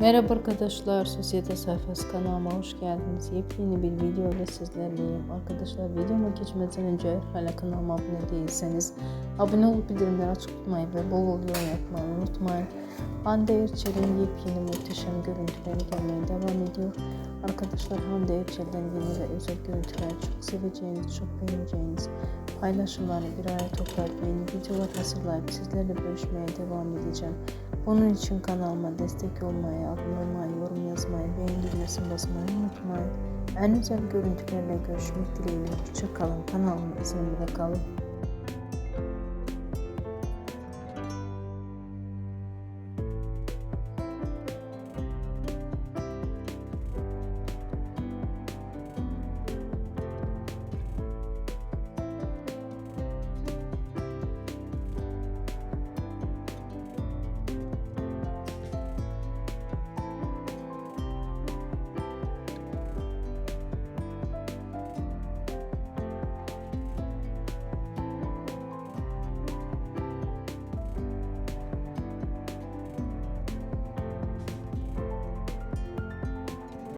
Merhaba arkadaşlar, Sosyete Sayfası kanalıma hoş geldiniz. Yepyeni bir video ile sizlerleyim. Arkadaşlar videoma geçmeden önce hala kanalıma abone değilseniz abone olup bildirimleri açık tutmayı ve bol bol yorum yapmayı unutmayın. Hande Erçel'in yepyeni muhteşem görüntüleri gelmeye devam ediyor. Arkadaşlar Hande Erçel'den yeni ve özel görüntüler çok seveceğiniz, çok beğeneceğiniz paylaşımları bir araya toplayıp yeni videolar hazırlayıp sizlerle görüşmeye devam edeceğim. Bunun için kanalıma destek olmayı, abone olmayı, yorum yazmayı, beğeni düğmesine basmayı unutmayın. En güzel görüntülerle görüşmek dileğiyle. Hoşçakalın. Kanalımın izniyle kalın.